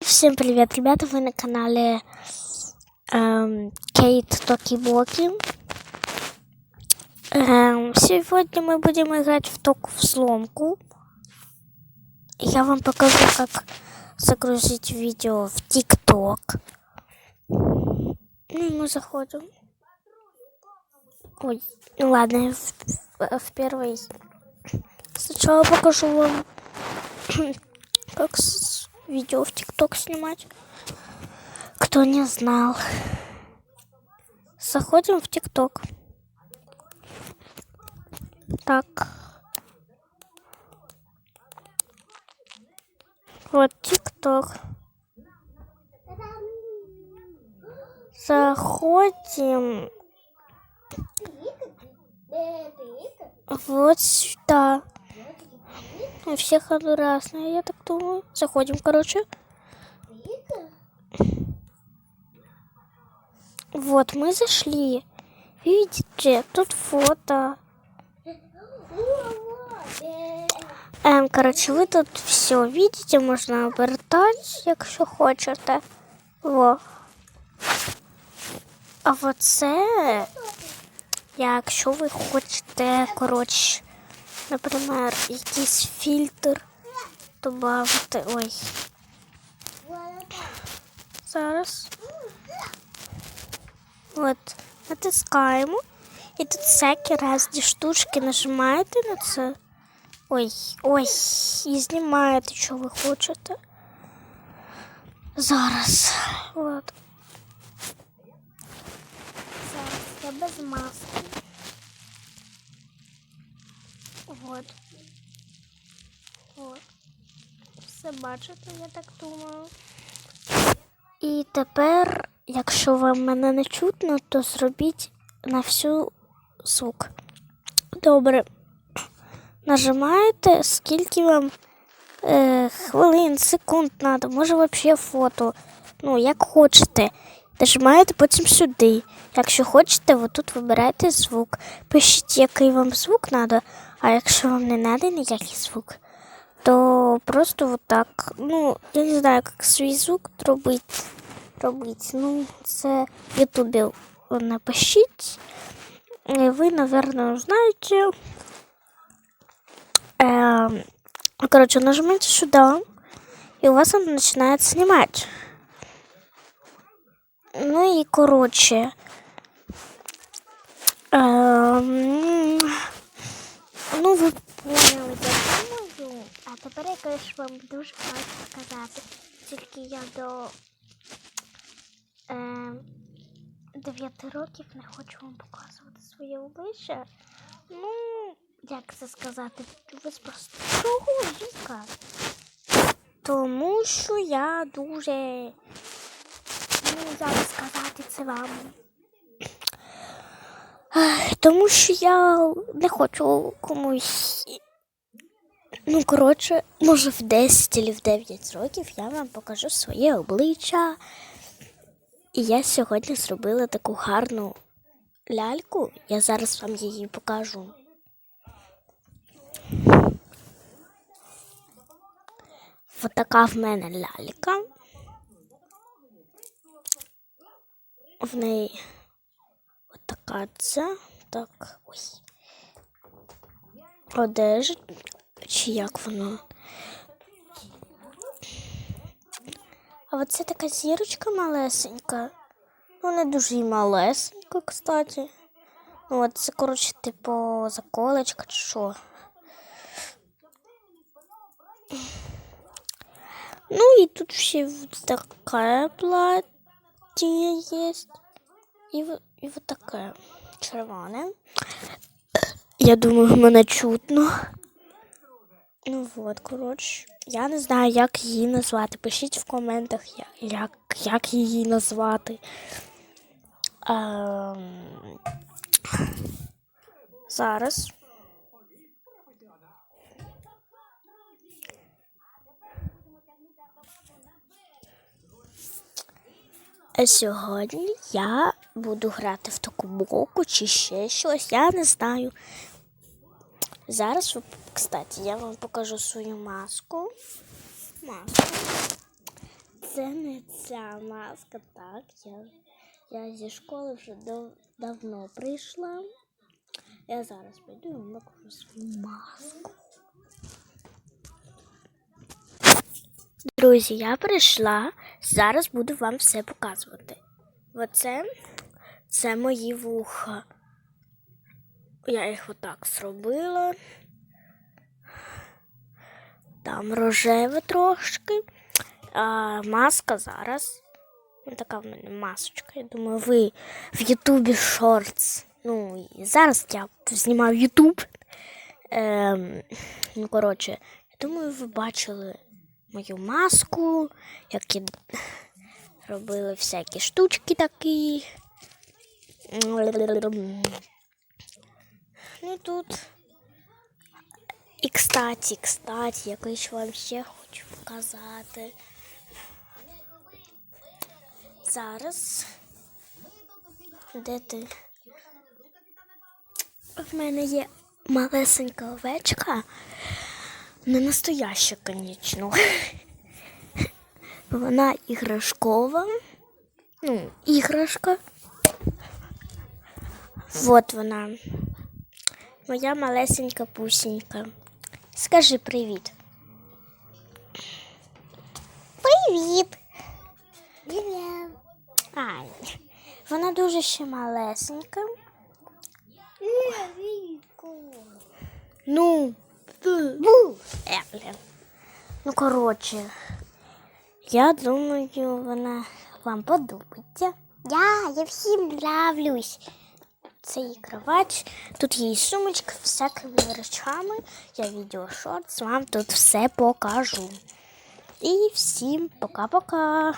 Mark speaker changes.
Speaker 1: Всем привет, ребята! Вы на канале эм, Кейт Токи Боки. Эм, сегодня мы будем играть в току в сломку. Я вам покажу, как загрузить видео в ТикТок. Ну, мы заходим. Ой, ну ладно, в, в- первый. Сначала покажу вам, как видео в ТикТок снимать. Кто не знал. Заходим в ТикТок. Так. Вот ТикТок. Заходим вот сюда. У всех оно разное, я так думаю. Заходим, короче. Вот, мы зашли. Видите, тут фото. Ем, короче, ви тут все видите, можна обертати, якщо хочете. Во. А оце, якщо ви хочете, коротше, наприклад, якийсь фільтр добавити. Ой. Зараз. От, натискаємо. І тут всякі різні штучки нажимаєте на це. Ой, ой, і знімаєте, що ви хочете. Зараз. От. Зараз я без маски. От. От. Все бачите, я так думаю. І тепер, якщо вам мене не чутно, то зробіть на всю звук. Добре. Нажимаєте, скільки вам е, хвилин, секунд треба, може взагалі фото. Ну, як хочете. Нажимаєте потім сюди. Якщо хочете, ви тут вибираєте звук. Пишіть, який вам звук треба, а якщо вам не треба ніякий звук, то просто отак. Ну, я не знаю, як свій звук робити. робити. Ну, це в Ютубі напишіть. Ви, наверное, знаєте. Эм, короче, нажимаете сюда, и у вас он начинает снимать. Ну и, короче, эм, ну ви поняли, я думаю. А тепер я, конечно, вам дуже хочу показати. Тільки я до ем, 9 років не хочу вам показувати своє обличчя. Ну, як це сказати, ви просто чого Віка? Тому що я дуже ну, як сказати це вам. Тому що я не хочу комусь. Ну, коротше, може в 10 чи в 9 років я вам покажу своє обличчя. І я сьогодні зробила таку гарну ляльку. Я зараз вам її покажу. Ось така в мене лялька. В неї така це. Так, ой. Одежа, чи як воно. А оце така зірочка малесенька. Ну, не дуже і малесенька, кстати. Ну, от це, коротше, типу, заколочка чи що. Ну и тут вообще вот такая платье вот- и вот такая червоная. Я думаю, мене чутно. Ну вот, коротше. Я не знаю, як її назвати. Пишіть в коментах, як, як її назвати. Ем... Зараз. Сьогодні я буду грати в таку боку чи ще щось, я не знаю. Зараз, кстати, я вам покажу свою маску. Маску. це не ця маска, так. Я, я зі школи вже дав, давно прийшла. Я зараз піду і вам покажу свою маску. Друзі, я прийшла. Зараз буду вам все показувати. Оце це мої вуха. Я їх отак зробила. Там рожеве трошки. А маска зараз. Ну, така в мене масочка. Я думаю, ви в Ютубі шортс. Ну, і зараз я знімаю Ютуб. Ем, ну, коротше, я думаю, ви бачили мою маску, які робили всякі штучки такі. Ну тут. І кстати, кстати, я колись вам ще хочу показати. Зараз. Де ти? В мене є малесенька овечка. Не настояща, звісно. Вона іграшкова. Ну, іграшка. Вот вона. Моя малесенька пусенька. Скажи привіт. Привіт. Привіт. Ай. Вона дуже ще малесенька. Ну. Бу. Е. Ну, коротше. Я думаю, вона вам подобається. Я, я всім нравлюсь. Це її кровать, тут є сумочка з всякими речами. Я відео шортс вам тут все покажу. І всім пока-пока.